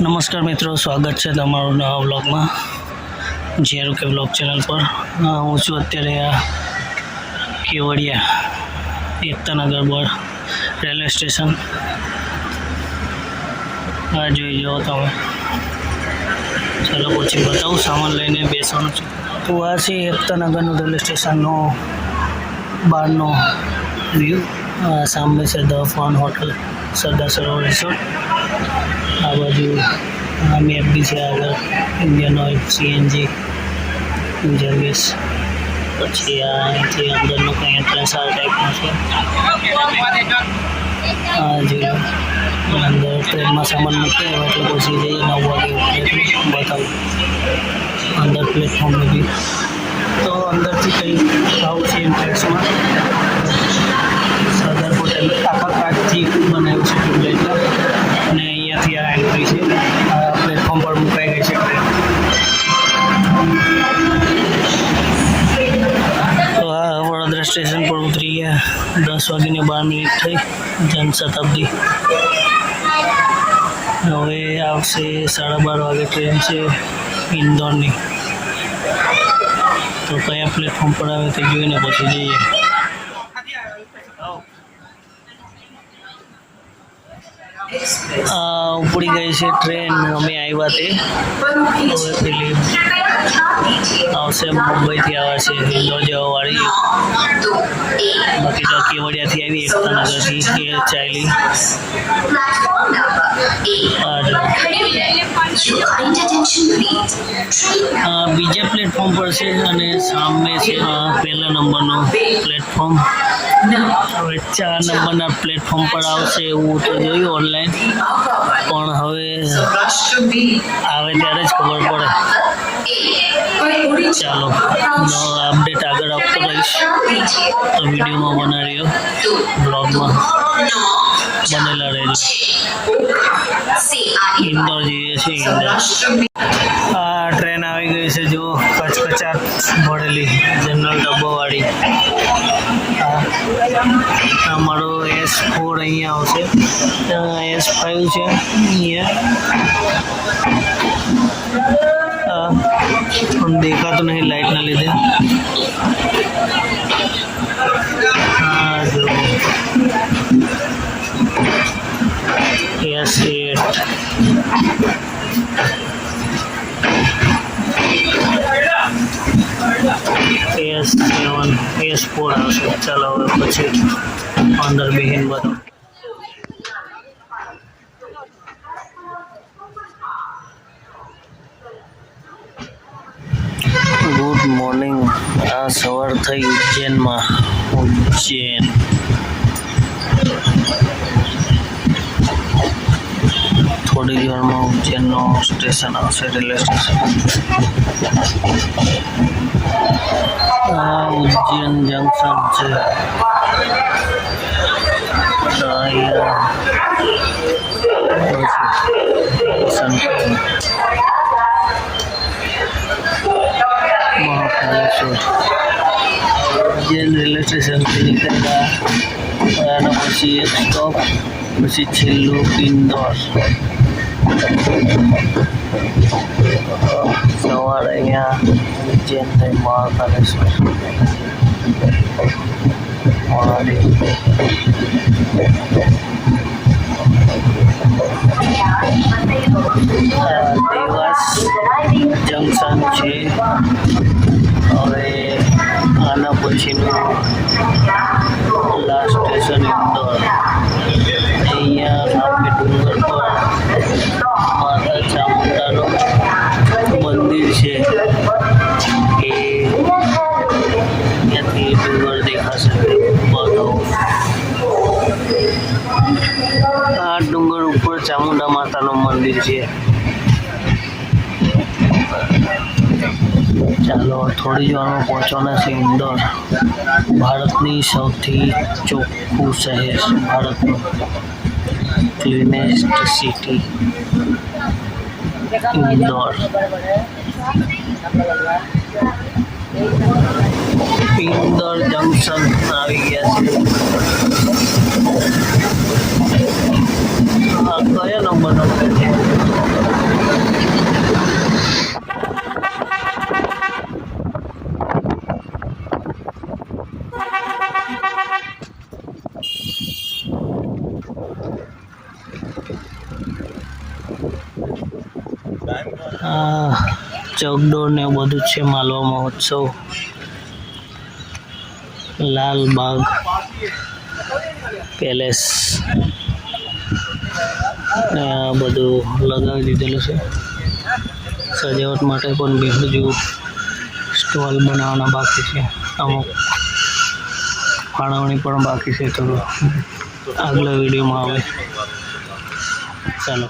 નમસ્કાર મિત્રો, સ્વાગત છે તમારું નવા બ્લોગમાં ઝેરો કે બ્લોગ ચેનલ પર. હું છું અત્યારે આ Kevadia Ektanagar board railway station. આ જોઈ જાઓ તમે. ચાલો, પછી બતાવું, સામાન લઈને બેસવાનું છે. તો આ છે એકતાનગરનું રેલવે સ્ટેશનનો બહારનો વ્યૂ સામે છે the Fern hotel, Sardar Sarovar resort આ બાજુ આ મેપ બી છે આગળ ઇન્ડિયન ઓઇલ સીએનજી ગેસ પછી આ અહીંથી અંદરનો કંઈ એન્ટ્રન્સ આ ટાઈપનો છે. આ જે અંદર ટ્રેનમાં સામાન મૂકે એટલે પછી જઈએ નવ વાગે બતાવું. અંદર પ્લેટફોર્મ બી તો અંદરથી કંઈ આવું છે ઇન્ટ્રેક્સમાં સ્ટેશન પર ઉતરી ગયા. દસ વાગીને બાર મિનિટ થઈ. જનશતાબ્દી હવે આવશે સાડા બાર વાગે ટ્રેન છે ઇન્દોરની. તો કયા પ્લેટફોર્મ પર આવે તે જોઈને પછી જઈએ. ઉપડી ગઈ છે ટ્રેન. અમે આવ્યા તે. પેલી આવશે મુંબઈથી આવે છે ઇન્દોર જવાવાળી બાકી તો કેવડિયાથી આવી એકતાનગરથી એ ચાલી બીજા પ્લેટફોર્મ પર છે અને સામે છે પહેલા નંબરનો પ્લેટફોર્મ હવે ચાર નંબરના પ્લેટફોર્મ પર આવશે એવું તો જોયું ઓનલાઈન પણ હવે આવે ત્યારે જ ખબર પડે. ચાલો અપડેટ આગળ આપતો રહીશ તો વિડીયોમાં રહ્યો બ્લોગમાં. બનેલા રહેજો. ઇન્દોર જઈએ છીએ ઇન્દોર આ ટ્રેન આવી ગઈ છે જો કચકચાટ ભરેલી જનરલ ડબ્બાવાળી. આ એસ ફોર અહીંયા આવશે. એસ ફાઇવ છે, અહીંયા. એસ સેવન એસ ફોર આવશે. ચાલો હવે પછી અંદર બિહિન બધું. ગુડ મોર્નિંગ આ સવાર થઈ ઉજ્જૈનમાં. ઉજ્જૈન. થોડી જ વારમાં ઉજ્જૈનનું સ્ટેશન આવશે રેલવે સ્ટેશન આ ઉજ્જૈન જંકશન છે તો અહીંયા સ્ટેશન મહાકાલેશ્વર ઉજ્જૈન રેલવે સ્ટેશનથી નીકળ્યા અને પછી એક સ્ટોપ પછી છેલ્લું ઇન્દોર સવારે અહીંયા ઉજ્જૈન થઈ મહાકાલેશ્વર મહાદેવ આ દેવાસ જંકશન છે હવે આના પછીનું લાસ્ટ સ્ટેશન ઇન્દોર અહીંયા માતાનું મંદિર છે. ચાલો, થોડી જ વારમાં પહોંચવાના છે ઇન્દોર ભારતની સૌથી ચોખ્ખું શહેર ભારતનું cleanest city Indore. Indore junction આવી ગયા છે. saya nomor nomornya ચગડોળ ને એવું બધું છે માલવા મહોત્સવ લાલબાગ પેલેસ આ બધું લગાવી દીધેલું છે. સજાવટ માટે પણ બે હજુ સ્ટોલ બનાવવાના બાકી છે. અમુક ફાળવણી પણ બાકી છે. તો આગલા વિડીયોમાં આવે ચાલો.